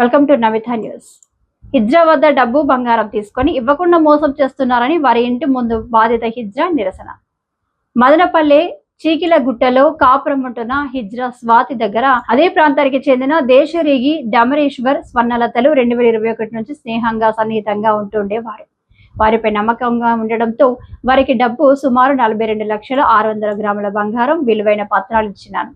Welcome to Navitha news. Hijra వద్ద డబ్బు బంగారం తీసుకొని ఇవ్వకుండా మోసం చేస్తున్నారని వారి ఇంటి ముందు బాధిత హిజ్రా నిరసన. మదనపల్లె చీకిల గుట్టలో కాపురం ఉంటున్న హిజ్రా స్వాతి దగ్గర అదే ప్రాంతానికి చెందిన దేశరీగి డమరేశ్వర్ స్వర్ణలతలు రెండు వేల ఇరవై ఒకటి నుంచి స్నేహంగా సన్నిహితంగా ఉంటుండేవారు వారిపై నమ్మకంగా ఉండడంతో వారికి డబ్బు సుమారు నలభై రెండు లక్షల ఆరు వందల గ్రాముల బంగారం విలువైన పత్రాలు ఇచ్చినాను.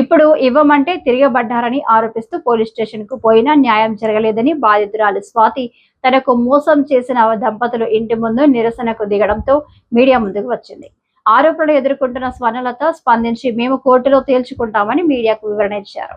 ఇప్పుడు ఇవ్వమంటే తిరగబడ్డారని ఆరోపిస్తూ పోలీస్ స్టేషన్కు పోయినా న్యాయం జరగలేదని బాధితురాలు స్వాతి తనకు మోసం చేసిన దంపతులు ఇంటి ముందు నిరసనకు దిగడంతో మీడియా ముందుకు వచ్చింది. ఆరోపణలు ఎదుర్కొంటున్న స్వర్ణలత స్పందించి మేము కోర్టులో తేల్చుకుంటామని మీడియాకు వివరణ ఇచ్చారు.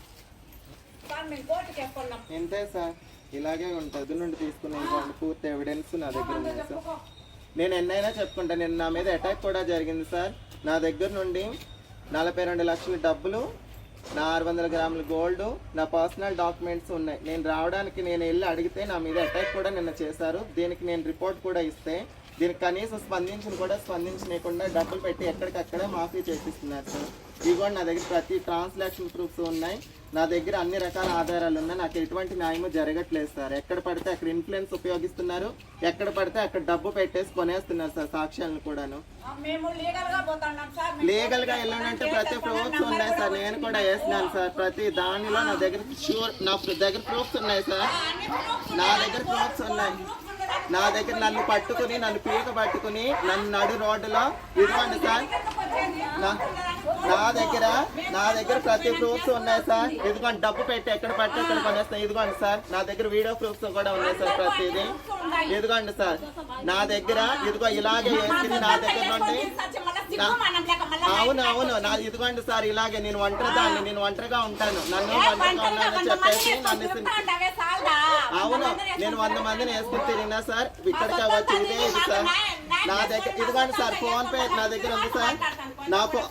ఎంతే సార్? ఇలాగే ఉంటుంది నుండి తీసుకుని ఇంకోండి పూర్తి ఎవిడెన్స్ నా దగ్గర ఉంది సార్? నేను ఎన్నైనా చెప్పుకుంటా నేను నా మీద అటాక్ కూడా జరిగింది సార్. నా దగ్గర నుండి నలభై రెండు లక్షల డబ్బులు నా ఆరు వందల గ్రాముల గోల్డ్ నా పర్సనల్ డాక్యుమెంట్స్ ఉన్నాయి. నేను రావడానికి నేను వెళ్ళి అడిగితే నా మీద అటాక్ కూడా నిన్న చేశారు. దీనికి నేను రిపోర్ట్ కూడా ఇస్తే దీనికి కనీసం స్పందించిన కూడా స్పందించకుండా డబ్బులు పెట్టి ఎక్కడికక్కడే మాఫీ చేపిస్తున్నారు సార్. ఇదిగోండి నా దగ్గర ప్రతి ట్రాన్సాక్షన్ ప్రూఫ్స్ ఉన్నాయి. నా దగ్గర అన్ని రకాల ఆధారాలు ఉన్నాయి. నాకు ఎటువంటి న్యాయము జరగట్లేదు సార్. ఎక్కడ పడితే అక్కడ ఇన్ఫ్లుయెన్స్ ఉపయోగిస్తున్నారు. ఎక్కడ పడితే అక్కడ డబ్బు పెట్టేసి కొనేస్తున్నారు సార్ సాక్ష్యాలను కూడాను. లీగల్గా లీగల్ వెళ్ళాలంటే ప్రతి ప్రూఫ్స్ ఉన్నాయి సార్. నేను కూడా వేసినాను సార్. ప్రతి దానిలో నా దగ్గర షూర్ నా దగ్గర ప్రూఫ్స్ ఉన్నాయి సార్. నా దగ్గర ప్రూఫ్స్ ఉన్నాయి. నా దగ్గర నన్ను పట్టుకుని నన్ను పీక పట్టుకుని నన్ను నడు రోడ్డులో ఇదిగోండి సార్. నా దగ్గర నా దగ్గర ప్రతి ప్రూఫ్స్ ఉన్నాయి సార్. ఇదిగోండి డబ్బు పెట్టి ఎక్కడ పట్టి ఎక్కడ కొనేస్తాను ఇదిగోండి సార్ నా దగ్గర వీడియో ప్రూఫ్స్ కూడా ఉన్నాయి సార్ ప్రతిదీ. ఇదిగోండి సార్ నా దగ్గర ఇదిగో ఇలాగే వేసుకుని నా దగ్గర నుండి అవును అవును నా ఇదిగోండి సార్ ఇలాగే నేను ఒంటరి దాన్ని నేను ఒంటరిగా ఉంటాను. నన్ను ఒంటరిగా ఉన్నానని చెప్పేసి నన్ను అవును నేను వంద మందిని వేసుకుని తిరిగినా సార్ ఇక్కడికి వచ్చి ఇదే ఇది సార్. నా దగ్గర ఇదిగోండి సార్ ఫోన్ పే నా దగ్గర ఉంది సార్. నా ఫో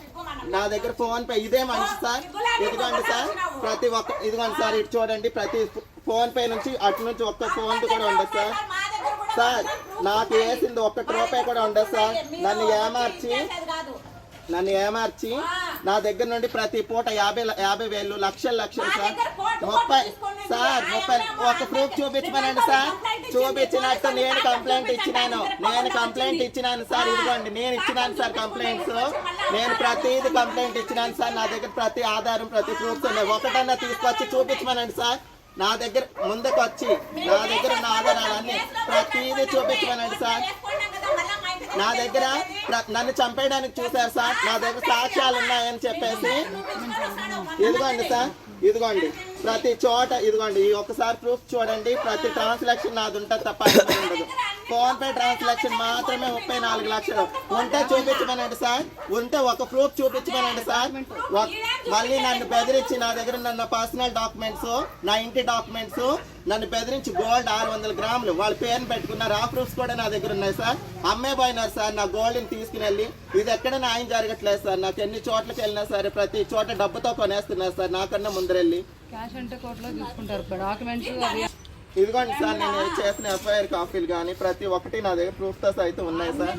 నా దగ్గర ఫోన్ పే ఇదే మనిషి సార్. ఇదిగోండి సార్ ప్రతి ఒక్క ఇదిగోండి సార్ ఇటు చూడండి ప్రతి ఫోన్ పే నుంచి అటు నుంచి ఒక్క ఫోన్ కూడా ఉండదు సార్. సార్ నాకు వేసింది ఒక్క రూపాయి కూడా ఉండదు సార్. నన్ను ఏమార్చి నన్ను ఏమార్చి నా దగ్గర నుండి ప్రతి పూట యాభై యాభై వేలు లక్షలు లక్షలు సార్. ముప్పై సార్ ముప్పై ఒక ప్రూఫ్ చూపించమనండి సార్. చూపించినట్టు నేను కంప్లైంట్ ఇచ్చినాను. నేను కంప్లైంట్ ఇచ్చినాను సార్. ఇదిగోండి నేను ఇచ్చినాను సార్ కంప్లైంట్స్. నేను ప్రతిది కంప్లైంట్ ఇచ్చినాను సార్. నా దగ్గర ప్రతి ఆధారం ప్రతి ప్రూఫ్స్ ఉన్నాయి. ఒకటన్నా తీసుకొచ్చి చూపించమనండి సార్. నా దగ్గర ముందుకు వచ్చి నా దగ్గర ఉన్న ఆధారాలన్నీ ప్రతిదీ చూపించమనండి సార్. నా దగ్గర నన్ను చంపేయడానికి చూశారు సార్. నా దగ్గర సాక్ష్యాలు ఉన్నాయని చెప్పేసి. ఇదిగోండి సార్. ఇదిగోండి. ప్రతి చోట ఇదిగోండి. ఈ ఒక్కసారి ప్రూఫ్ చూడండి. ప్రతి ట్రాన్సాక్షన్ నాది ఉంటుంది తప్ప ఉండదు. ఫోన్ పే ట్రాన్సాక్షన్ మాత్రమే ముప్పై నాలుగు లక్షలు. ఉంటే చూపించమనండి సార్. ఉంటే ఒక ప్రూఫ్ చూపించమనండి సార్. మళ్ళీ నన్ను బెదిరించి నా దగ్గర నన్న పర్సనల్ డాక్యుమెంట్స్ నా ఇంటి డాక్యుమెంట్స్ నన్ను బెదిరించి గోల్డ్ ఆరు వందల గ్రాములు. వాళ్ళ పేరుని పెట్టుకున్నారు. ఆ ప్రూఫ్స్ కూడా నా దగ్గర ఉన్నాయి సార్. అమ్మే పోయినారు సార్. నా గోల్డ్ని తీసుకుని వెళ్ళి ఇది ఎక్కడ న్యాయం జరగట్లేదు సార్. నాకు ఎన్ని చోట్లకి వెళ్ళినా సరే ప్రతి చోట డబ్బుతో కొనేస్తున్నారు సార్. నాకన్నా ముందరెళ్ళి. క్యాష్ అంటే కోర్టులో తీసుకుంటారు డాక్యుమెంట్స్ ఇదిగోండి సార్ నేను చేసిన ఎఫ్ఐఆర్ కాపీలు కానీ ప్రతి ఒక్కటి నా దగ్గర ప్రూఫ్తో సైతం ఉన్నాయి సార్.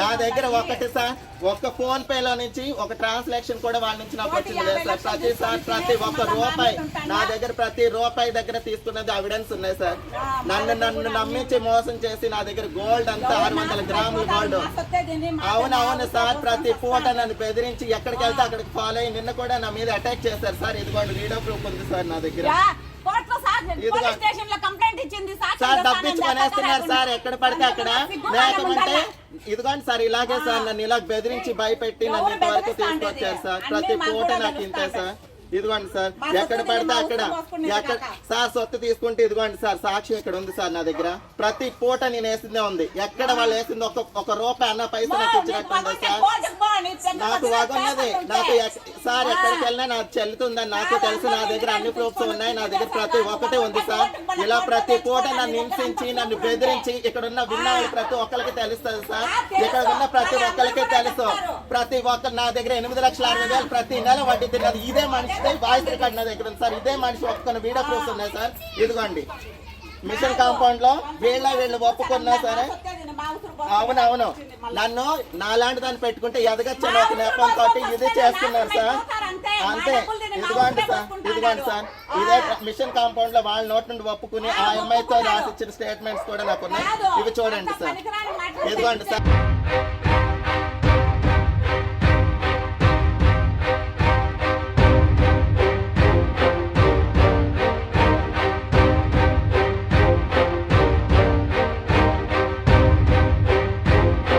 నా దగ్గర ఒకటి సార్ ఒక్క ఫోన్ పే లో నుంచి ఒక ట్రాన్సాక్షన్ కూడా వాళ్ళ నుంచి నాకు వచ్చింది లేదు సార్. ప్రతిసారి ప్రతి ఒక్క రూపాయి నా దగ్గర ప్రతి రూపాయి దగ్గర తీసుకున్నది ఎవిడెన్స్ ఉన్నాయి సార్. నన్ను నన్ను నమ్మించి మోసం చేసి నా దగ్గర గోల్డ్ అంతా ఆరు వందల గ్రాముల గోల్డ్ అవును అవును సార్. ప్రతి పూట నన్ను బెదిరించి ఎక్కడికి వెళ్తే అక్కడికి ఫాలో అయ్యి నిన్న కూడా నా మీద అటాక్ చేశారు సార్. ఇదిగోండి వీడియో ప్రూఫ్ ఉంది సార్ నా దగ్గర. సార్. పోలీస్ స్టేషన్లో కంప్లైంట్ ఇచ్చింది. సార్ డబ్బిచ్చి సార్ ఎక్కడ పడితే అక్కడ. లేకపోతే ఇదిగోండి సార్ ఇలాగే సార్ నన్ను ఇలా బెదిరించి భయపెట్టి నన్ను ఇంతవరకు తీసుకొచ్చారు సార్. ప్రతి పూట నాకు ఇంతే సార్. ఇదిగోండి సార్ ఎక్కడ పడితే అక్కడ. ఎక్కడ కాక. సార్ సొత్తు తీసుకుంటే ఇదిగోండి సార్ సాక్ష్యం ఇక్కడ ఉంది సార్ నా దగ్గర. ప్రతి పూట నేను వేసిందే ఉంది. ఎక్కడ వాళ్ళు వేసింది? ఒక ఒక రూపాయి అన్న పైసలు నాకు పగొట్టే సార్. నాకు వాగున్నది నాకు సార్ ఎక్కడికి వెళ్ళినా నాకు చెల్లుతుందని నాకు తెలుసు నా దగ్గర అన్ని ప్రూఫ్స్ ఉన్నాయి నా దగ్గర ప్రతి ఒక్కటే ఉంది సార్. ఇలా ప్రతి పూట నన్ను హింసించి నన్ను బెదిరించి ఇక్కడ ఉన్న విన్న వాళ్ళు ప్రతి ఒక్కరికి తెలుస్తుంది సార్. ఇక్కడ ఉన్న ప్రతి ఒక్కరికి తెలుసు. ప్రతి ఒక్క నా దగ్గర ఎనిమిది లక్షల అరవై వేలు ప్రతి నెల వడ్డీ తిన్నది. ఇదే మనిషిదే వాయిస్ రికార్డ్ నా దగ్గర ఉంది సార్. ఇదే మనిషి ఒప్పుకున్న వీడియో ప్రూఫ్స్ ఉన్నాయి సార్. ఇదిగోండి. మిషన్ కాంపౌండ్లో వీళ్ళ వీళ్ళు ఒప్పుకున్నా సరే. వచ్చింది మళ్ళీ. నన్ను నాలాంటి దాన్ని పెట్టుకుంటే ఎదగచ్చని ఒక నెపం తోటి ఇది చేస్తున్నారు సార్. అంతే. ఇదిగోండి సార్ ఇదిగోండి సార్. ఇదే మిషన్ కాంపౌండ్లో వాళ్ళ నోటి నుండి ఒప్పుకుని ఆ అమ్మాయితో రాసిచ్చిన స్టేట్మెంట్స్ కూడా నాకు ఉన్నాయి కాదు. ఇవి చూడండి సార్. ఇదిగోండి సార్.